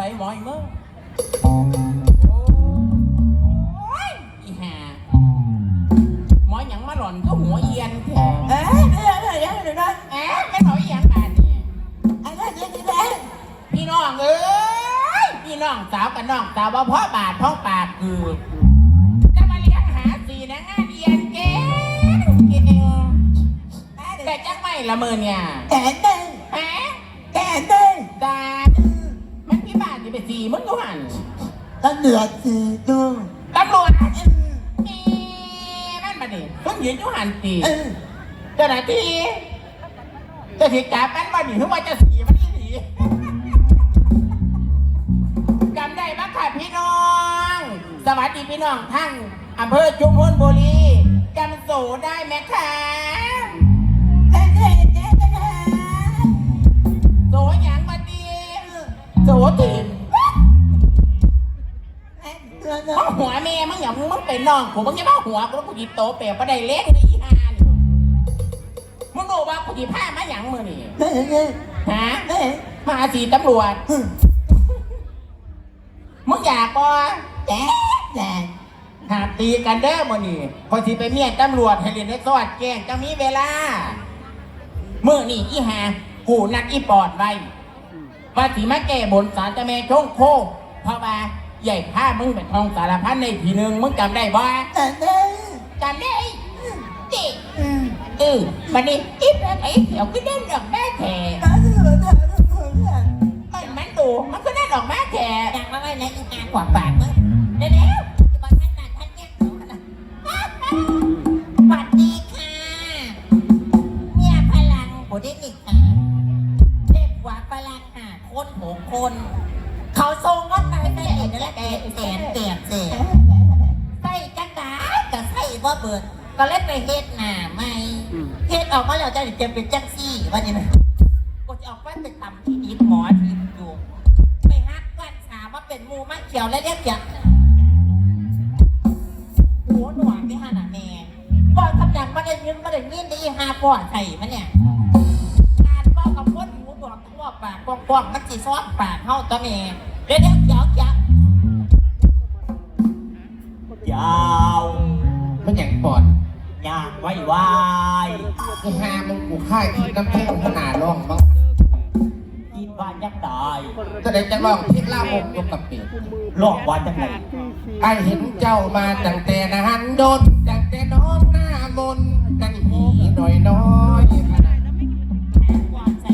ส่หมอยมึงโอ้ยอีห่าหมอหยังมาหล่อนก็หัวเอียนแท้เอ๊ะเดี๋ยวเดี๋ยวเดี๋ยวเดี๋ยวนะแอะไม่หน่อยอีหยังบาดเนี่ยอันนั้นยังดีแล้วพี่น้องเอ้ยพี่น้องสาวกับน้องสาวว่าพ่อบาทท้องปากคือ จะมาเลี้ยงหาสีนะงานเอียนเก่งเก่งแต่จังไม่ละเมินเนี่ยแก่หนึ่งฮะ ก็เหลือสี่ตัวตำรวจนี่นั่นมาดิเพิ่งยืนอยู่หันตีเออเจ้าหน้าที่จะถีจับมันมาดิถึงว่าจะสีมันนี่หนีจำได้ปะค่ะพี่น้อง สวัสดีพี่น้องทั้งอำเภอจุมพลบุรีจำโสได้ไหมคะแก่แก่แก่แก่โสหยังมาดีโสที เป็นน้องกูมึงจะมาหัวกูแล้วกูจีโตเปรียบประเดี๋ยวเล็กในอีหานี่มึงรู้ว่ากูจีผ้ามาหยังมือนี่เฮ้ยเฮ้ยฮะเฮ้ยมาสีตำรวจมึงอยากบ่แก่แก่หาตีกันเด้อมื้อนี้พอสิไปเมียนตำรวจให้เรียนในสวัสดแจ้งจะมีเวลามื้อนี้อีหากูนัดอีปอดไว้ว่าสิมาแก้บนสารเจ้าแม่ชงโคเพราะว่า ใหญ่ผ้ามึงเป็นทองสารพันในทีหนึงมึงจำได้บ่แต่เด้อจำได้ติอืมเออบัดนี้อีแม่ไอ้เขียวก็ได้ดอกแม่แท้ตาเหลือแต่เหลือเนี่ยเอ้ยมันดูมันก็ได้ดอกแม่แท้อยากมาไว้ในอีกงานกว่าปากมึงเดี๋ยวเดี๋ยวจะมาท่านนั่นท่านเนี่ยเขาน่ะสวัสดีค่ะเมียพลังโหได้หนิค่ะเด็กกว่าพลังค่ะคนหกคน นแกนแกนแกนใส่จังดาก็ใส่ว่าเบิด ก็เล่นไปเฮ็ดหน้าไม่เฮ็ดออกมาแล้วจะจะเป็นจังซี่วันนี้นะกูจะออกไปไปตำที่ดินหมอทิมอยู่ไปฮักกันสาว่าเป็นหมูมะเขียวและเรียกจักหัวหนวดที่ฮานาแม่ว่าคำยังไม่ได้ยินไม่ได้ยินได้ฮาปอดไข่มันเนี่ยการเป้ากับคนหูหนวดทั่วปากกว้างๆมันจีซอดปากเข้าตัวแม่เรียกเรียกเขียวาวมันอย่างปอดยางไว้ไว้ไอ้หามึงกูค่ายคิดน้ำแข็งขนาดร่องมั้งกินว่ายังได้จะได้จะลองพิษล่าบกยกกับเป็ดลอกว่าจังไรไอเห็นเจ้ามาตั้งแต่นะฮันโดนตั้งแต่น้องหน้ามนนั่งหีหน่อยน้อยขนาดว่าใส่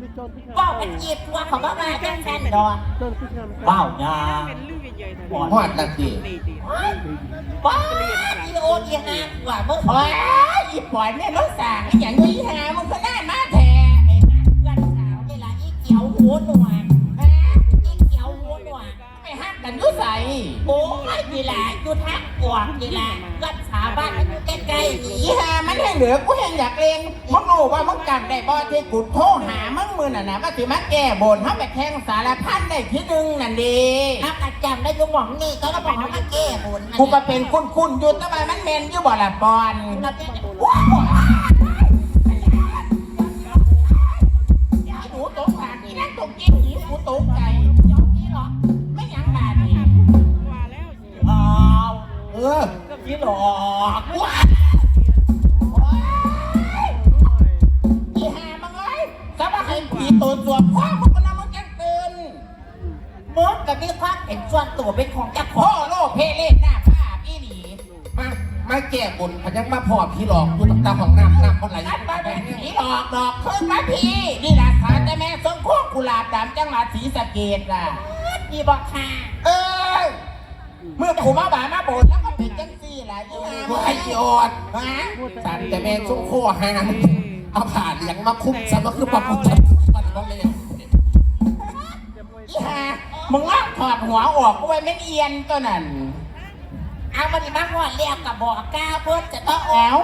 มึงว่าเป็นจีบว่าเขาก็มาจังสันดอกว้าวยางหอดละสิ ป้าอีโออีฮาว่ามึงโอ้ยอีปล่อยแม่รถสั่งอย่างนี้หามึงก็ได้มาแทนไปฮักกันสาวนี่ละอีเขียวหัวหนวด ใส่โอ้ยนี่แหละอยู่ทักกวางนี่แหละรักษาบ้านมันอยู่ใกล้ๆอีนี่หามันให้เหลือกูเห็นอยากเรียนมึงรู้ว่ามึงจำได้บ่ที่กูโทรหามึงมือน่ะนะว่าสิมาแก้บนเขาไปแข่งสารพันได้ที่หนึ่งนั่นดีถ้าประจำได้ยุงหวังนี่ก็ต้องบอกเขามาแก้บนกูก็เป็นคุ้นคุ้นๆอยู่แต่ว่ามันเมนอยู่บ่ละปอนเราเป็นว้าวหนูตกปากนี่นั่นตกจริงหนีกูตกใจ ออกินหลอกว้ายอีห่ามึงเอ้ยสบายผีตัวตัวพ่อมึงก็นำมึงจังตื่นมดกับมีความเป็นส่วนตัวเป็นของเจ้าพ่อโลกเพเล่นหน้าภาพอีหลีมามาแก้บนพยังมาพอพี่หลอกอยู่ตาของน้ำน้ำคนไหลนัดมาเป็นผีผีหลอกดอกขึ้นมาพี่นี่แหละสารแต่แม่ส้มโคกกุหลาบดำจังหวัดศรีสะเกดล่ะมีบอกค่ะเออ เมื่อกูมาบามาโบนแล้วก็เป็นจังซี่แหละยี่ห้าไอ้ยอดฮะสารแต่แม่ส้มโคหางเอาผ่าเลี้ยงมาคุ้มซะมันคือปะปุจันมันก็เลยยี่ห้ามึงลอกถอดหัวออกกูไว้ไม่เอียนตัวนั้นเอามาดิมาหอดเรียกกับบอกก้าวเพื่อจะต้องแอว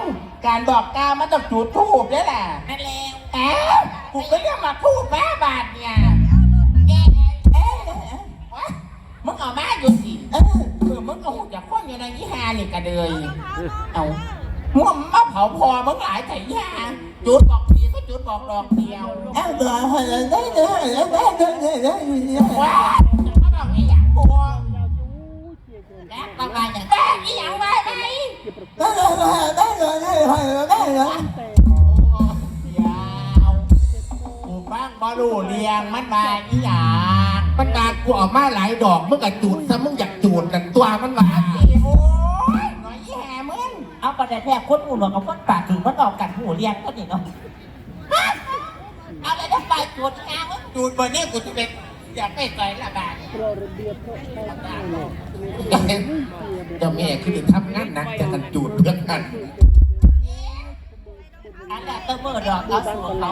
การบอกกล่าวมันต้องจุดทูบด้วยแหละนั่นแล้วแอวกูก็เรียกมาทูบแม่บาทเนี่ยเอ๊ะมึงเอามาอยู่ เออเคือมึงก็หูจากคนอยู่ในยี่ห้านี่กระเดยเอาม่วงมาเผาพอมึงหลายแต่ย่าจุดบอกผีก็จุดบอกดอกเดียวเอ้าตัวหัวเด้เลยแล้วเด้เลยเลยเลยว้าจะมาบอกอีหยังบัวเล้วประมาณอย่างได้อีหยังไว้ไหมได้เลยได้เลยได้เลยได้เลยยาวบ้างบอลูเลียงมันมาอีหยัง มันดากูออกมาหลายดอกมึงกับจูดซะมึงอยากจูดกันตัวมันว่าอีโอ้ยหน่อยอีแห่มึงเอาประเด็นแท้คนหูหนวกกับคนปากถึงมันออกกันหูเรียงก็นี่เนาะเอาเลยได้ไปจุดงานมึงดูดเบอร์นี้กูจะเป็นอยากไปใส่ละบาทเจ้าแม่คือทำงานหนักจะกันจูดเพื่อนกันอันนั้นต้องมือดอกเอาสูตรเขา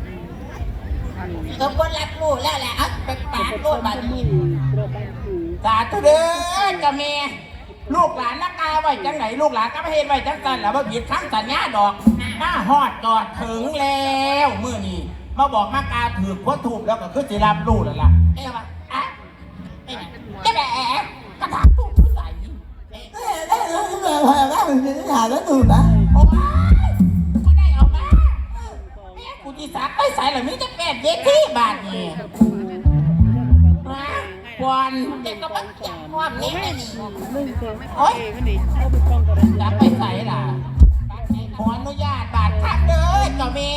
เองก็บนรับรู้แล้วแหละเอาไปปากโลดบาดนี้สาธุเด้อจ้าแม่ลูกหลานนักกาไว้จังไหนลูกหลานก็ไม่เห็นไว้จังสันแล้วว่าผิดครั้งสัญญาดอกมาฮอดจอดถึงแล้วมื้อนี้มาบอกมากาถือโคตรถูกแล้วก็คือสิรับรู้แล้วล่ะเอ้ยว่าอะไอ้จะแหมกระถางถูกผู้ใส่ได้เลยได้เลยได้เลยได้เลยดูนะโอ้ยก็ สักไปใส่หรือมิจะแปดเยที่บาทนี่มาควันเด็กก็มันจับความนี้ไม่ดีโอ๊ยจะไปใส่ล่ะขออนุญาตบาทครับเด้อเจ้าแม่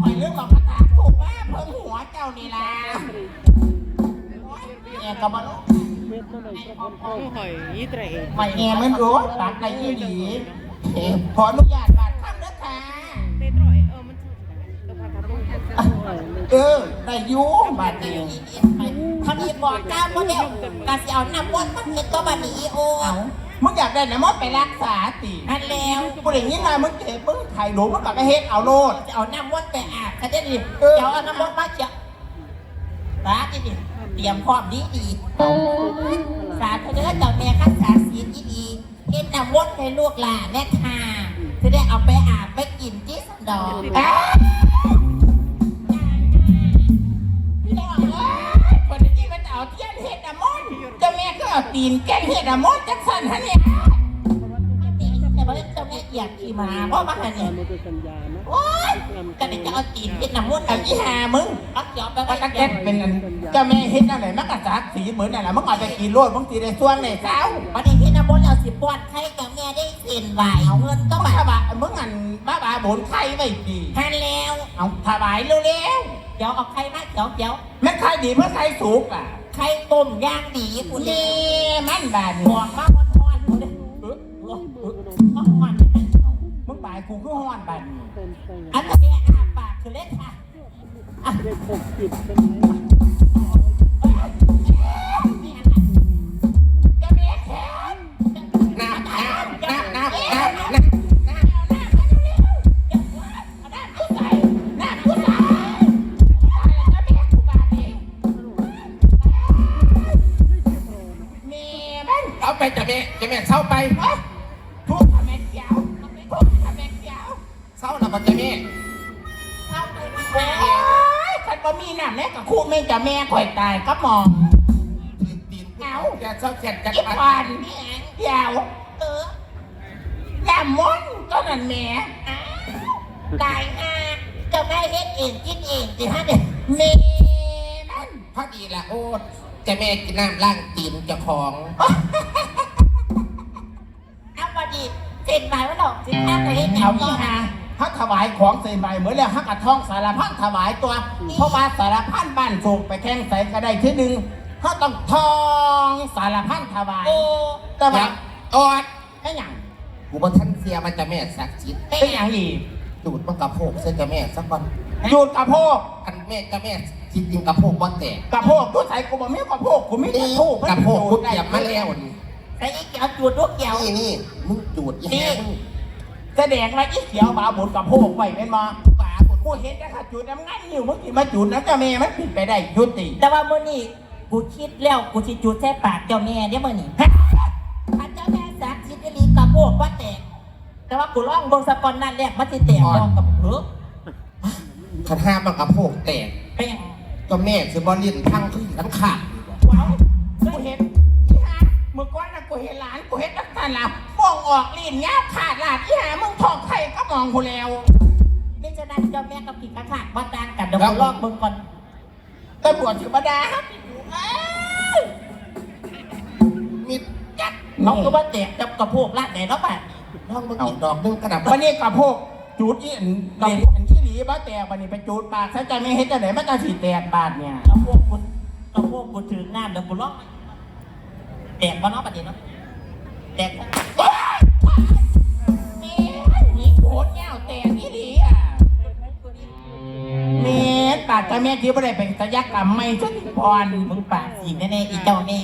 ปล่อยเรื่องของกระถางถูกว่าเพิ่งหัวเจ้านี่ล่ะโอ๊ยเนี่ยก็มาลูกไม่แง่มันรู้ตัดในยี่ดีเอ่อขออนุญาตบาด เออได้อยูบาดเดียวทำอีบอกก้าวโมเดลกาสิเอาน้ำวนมันเห็นตัวบันนี้โอเอามึงอยากได้น้ำมันไปรักษาติอันแล้วกูได้ยินมามึงเจ็บมึงไข่หนูมึงกับไปเฮ็ดเอาโลดจะเอาน้ำวนไปอาบกันได้ดิเดี๋ยวเอาน้ำวนมาเจียวตาดิดิเตรียมพร้อมดีดีสาธุเด้อเจ้าแม่ข้าสาศีลดีๆเฮ็ดน้ำวนให้ลูกหลานแม่ค่ะจะได้เอาไปอาบไปกินที่สันดอก เอาตีนแกงเฮ็ดน้ำมันจังสันฮะเนี่ยแต่ว่าเจ้าแม่อยากขี่มาเพราะว่าเนี่ยโอ๊ยก็เลยจะเอาจีนเฮ็ดน้ำวนอันที่หามึงเอาเจียวไปก็ไว้ตะเก็ตเป็นอันเจ้าแม่เฮ็ดอะไรมันก็สักสีเหมือนนั่นแหละมึงเอาไปกินโลดมึงสีได้ส่วนในเช้าวันนี้พี่น้ำวนเอาสิปวดใครกับแม่ได้เส้นไหวเอาเงินก็ต้องมาถวายมึงอันบ้าบาบนไข่ไว้ดีทานแล้วเอาถวายเร็วเดี๋ยวเอาใครมาเดี๋ยวเดี๋ยวๆแม่นไข่ดีเพื่อไข่สุกอะ ใครต้มย่างดีกูนี่นี่มันบาดหอมมากวันวันกูเลยเออเออเออหอมมันมึงบายกูคือห้อนบาดนี้อันนี้อาปากคือเล่นค่ะอะเฉันบ่น้ำแน่กับคู่แม่จะแม่ข่อยตายก็มองตีนเอาอย่าเศร้าแขนกันอีปานเดียวเออน้ำมันก็นั่นแม่ตายอะจ้าแม่เฮ็ดเองกินเองสิฮะเนี่ยแม่มันพอดีละโอ้จะแม่กินน้ำล้างตีนเจ้าของเอาพอดีเส้นไหวว่าดอกสิแม่ไปเฮ็ดเอาอีนี้หา ฮักถวายของใส่ใบเหมือนแล้วฮักกระท่องสารพันถวายตัว เพราะว่าสารพันบ้านสูงไปแข่งใส่ก็ได้ที่หนึ่งเขาต้องทองสารพันถวายโอ้แต่อว่าย่างออดไม่หยังกูบอกท่านเสียมันจะแม่สักจิตเป็นหยังอีกดูดมันกระโพกเส้นจะแม่สักวันหยุดกระโพกอันแม่จะแม่จิตจริงกระโพกว่าแตกกระโพกกูใส่กูบอกไม่กระโพกกูไม่กระโพกกระโพกกูเตรียมมาแล้วนี่ไอ้อีเกี่ยวจูดลูกเกี่ยวนี่นี่มึงจูดอีแม่มึง แสดงว่าอีเขียวบาบุญกระโพกไว้เป็นมาบาบุญกูเห็นแต่ขาจุดน้ำงั้นอยู่มึงกินมาจุดนะเจ้าแม่มันผิดไปได้ยุติแต่ว่ามื้อนี้กูคิดแล้วกูสิจูดใส่ปากเจ้าแม่เดี๋ยวมื้อนี้ฮะพระเจ้าแม่สักดิ์สิทธิ์อีหลีกว่าแตกแต่ว่ากูร้องเบงสะกอนนั่นแรกมันสิแตกร้องกับเฮ้อขันห้ามันกระโพกแตกแป้งก็แม่คือบอลลินพังขึ้นทั้งขาดว้าวกูเห็นที่หาเมื่อก่อนนะกูเห็นหลานกูเห็นนักการลับ ฟ้องออกลีนเงาขาดหลานที่หามึงทองไข่ก็มองกูแล้วนี่จะนั่นเจ้าแม่กับผีกระขาดมาดานกันเดี๋ยวกูร้องเบิ่งก่อนตำรวจถือมาดาครับเอ้ยมีจัดเขาก็ว่าแตกกับกระโพกลาดไหนเนาะป่ะน้องมึงอีกดอกนึงกระดับวันนี้กับพวกจูดอีอันเด่นอันที่หลีบ้าแต่วันนี้ไปจูดปากถ้าใจไม่เห็นจะไหนมันจะสีแตกบาดเนี่ยกระโพกกูกระโพกกูถือน้ำเดี๋ยวกูร้องแตกมาเนาะประเดี๋ยวเนาะแตกากจะแม่คิดว่าได้เป็นศัลยกรรมไม่ชุดพรมึงปากสีแน่ๆอีเจ้าแม่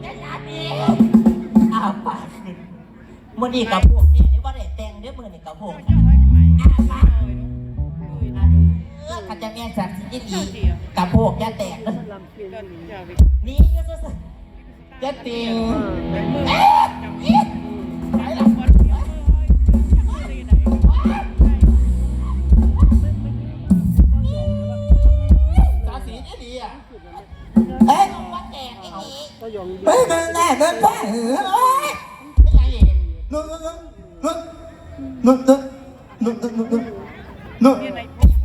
แค่นั้นเองอ้าวปากมื่อนี้กระโพกนี่นี่ว่าได้แต่งเด้อมื่อนี้กระโพกอ้าวปากเข้าจะแม่สัตว์สิจิลีกระโพกจะแตกนี่ก็จะจะติงาสีที่หลีอะเอ้ยว่าแตกอย่างนี้เฮ้ยมันแน่มันแน่เอ้ยไม่ใช่เองลุกลุกลุกลุกลุกลุกลุกลุกลุกลุก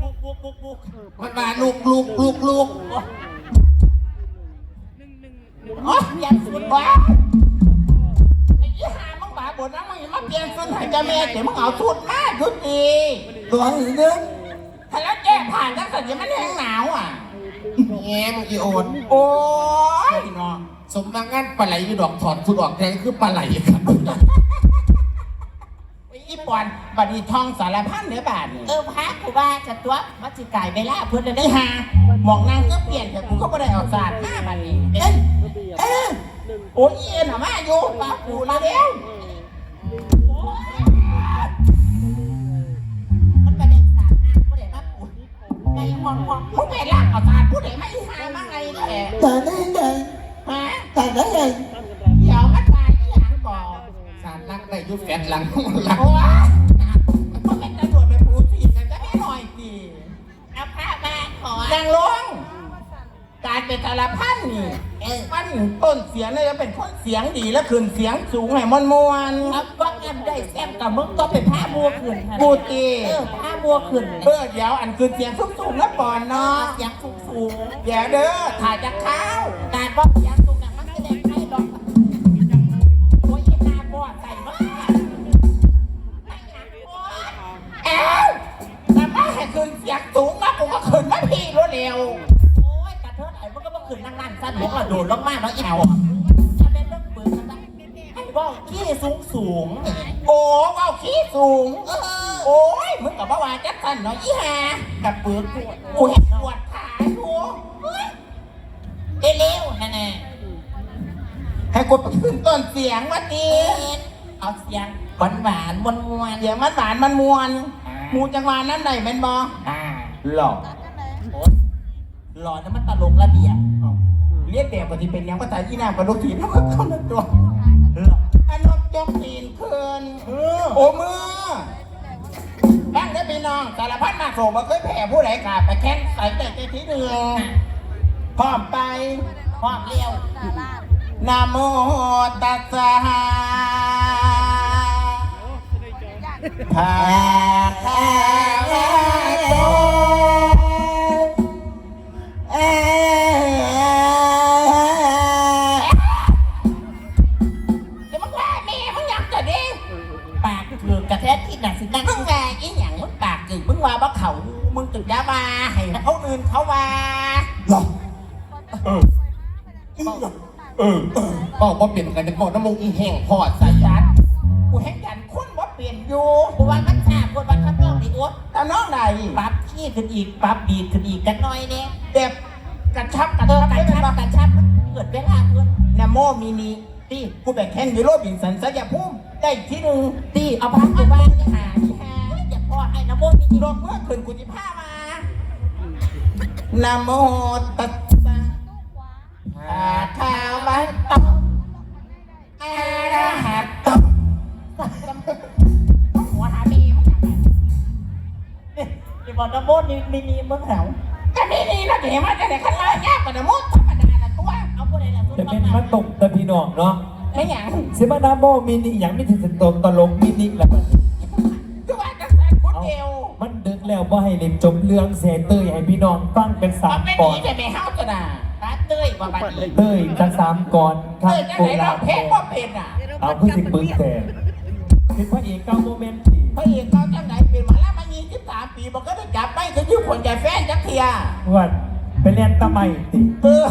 บุกบุกบุกบุกมันมาลูกลูกลูกลูกโอ๊ยเปลี่ยนสุดวะไอ้ยี่หามึงบาบนนะมึงอย่ามาเปลี่ยนสุดให้เจ้าแม่เดี๋ยวมึงเอาสุดมาสุดดีตัวอีกนึงถ้าแล้วแก้ผ่านก็เกิดยังไม่แห้งหนาวอะ แง่มึงอีโอนโอ้ยเนาะสมมางั้นปลาไหลอยู่ดอกถอดคุณออกแทนคือปลาไหลครับไอ้อีปอนบัดนี้ทองสารพันเนื้อบาทนี่เออพระกูว่าจะตัวมัจิกายเวลาเพื่อนเลยได้ได้หาหมองนางก็เปลี่ยนแต่กูก็ไม่ได้เอาศาสตร์มาบัดนี้เอ้ยเอ้ยโอ้ยเอ็นเหรอมาอยู่ปากกูมาเร็ว ในห้องห้องมึงไปลากเอาศารผู้ใดไม่หามาไงแหละแต่ได้ไงฮะแต่ได้ไงเดี๋ยวมันตายที่หลังก่อนสารลักได้ยุดแฟดหลังหลังโอ้ยมันเป็นตำรวจไปปูสีแต่ก็ไม่หน่อยสิเอาพระมาขอนางลงการเป็นสารพันนี่เออมันต้นเสียงเลยจะเป็นคนเสียงดีแล้วคืนเสียงสูงให้มวนมวนเอา ว่างันได้แซมกับมึงต้องเป็นผ้าบัวขึ้นปูตีเออผ้าบัวขึ้นเออเดี๋ยวอันคืนเสียงสูงๆแล้วก่อนเนาะเนาะเสียงสูงสูงเดี๋ยวเด้อถ่ายจากข้าวการว่าเสียงสูงน่ะมันแสดงให้ดอกโอ้ยตาบอดใส่มากไม่อยากบอดเอ้าแต่ไม่ให้คืนเสียงสูงมากูก็คืนมาพี่รวดเร็วโอ้ยกระเทิดไอ้มันก็มาขึ้นนั่งนั่นสั้นหลวงกระโดดลงมาแล้วแอว ขี้สูงสูง โอ้ว้าวขี้สูงเออโอ้ยมึงกับว่าจักสันเนาะอีห่ากับปืนกูกูเห็นปวดขาอยู่เอเร็วนั่นแน่ให้กูไปขึ้นต้นเสียงว่าตีเอาเสียงหวานหวานมวนมวนเสียงมันหวานมันมวนหมูจังหวะนั้นได้เป็นบออ่าหลอกโอ๊ยหล่อนะมันตลกระเบียบเรียกแบบปฏิเป็นหยังภาษาอีนามกระดูกถีนแล้วก็เข้าในตัวหล่อ อันนกยกตีนคืนโอ้มือบ้างได้อพี่น้องสารพัดมาโศกมาเคยแผ่ผู้ใดกาไปแข่งใส่แต่ใจที่หนึ่งพร้อมไปความเร็วนะโมตัสสะภะคะ มึงตึกยาบาให้เขาอื่นเขาว่าหรอเออเออบอกว่าเปลี่ยนกันจะบอกน้ำมึงอีแห้งพอดใส่จัดกูเห็นยันคนว่าเปลี่ยนอยู่กูว่ามันชากูว่าข้างนอกนี่โอ๊ตแต่น้องไหนปรับขี้ขึ้นอีกปรับบีดขึ้นอีกกันหน่อยเนี่ยเด็บกระชับกระเอชัอบกระได้ชัเป็นบบ่กระชับมันเกิดเวลาเพื่อนนะโมมินีตีกูแบ่งแค่ยูโรบินสันสยาภูมิได้ที่หนึ่งตีเอาพักกูบ้างนี่หาที่หาอย่าพ่อให้นะโมมีลงเมื่อคืนกูจิผ้ามา นะโมตัสสะอาคาวะโตอะระหะโตหัวหาบีมั้งนี่บอกนะโมนี่มีมีมั้งแถวก็นี่นี่นะเดี๋ยวมัจะเดี๋ยวขั้นล่างยากกว่านะโมธรรมดาละตัวเอาพวกไหละตัวจะเป็นมาตกแต่พี่น้องเนาะไม่หยังสิมานะโมมีนี่อย่างไม่ถึงตกตลกมีนี่แหละ แล้วว่าให้เล่นจบเรื่องเสยเตยให้พี่น้องฟังเป็นสามัมนไม่ก่ดีอนจะไปเฮาจะด่าตาเต้ยว่าบัดนี้เตยจะสามก่อนคเต้รับยจะโบไหนราเราณเพชรว่าเป็นอะเอาผู้สิปึ้งแต่เป็นพระเอกเก้าโมเมนต์ที่พระเอกเขาจังไหนเป็นมาแล้วมายี่สิบสามปีมันก็ได้จับไปจะยืมคนใจแฟนจักเทียว่าเป็นเล่นตะไมติ เออ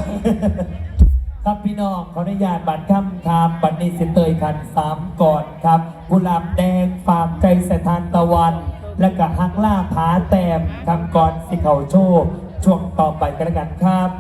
ครับพี่น้องขออนุญาตบัตรคำครับบัตรนี้สิเตยคันสามก่อนครับกุหลาบแดงฝากใจสถานตะวัน และก็ฮักล่าผาแต้มคำก่อนสิเขาโชว์ช่วงต่อไปกันแล้วกันครับ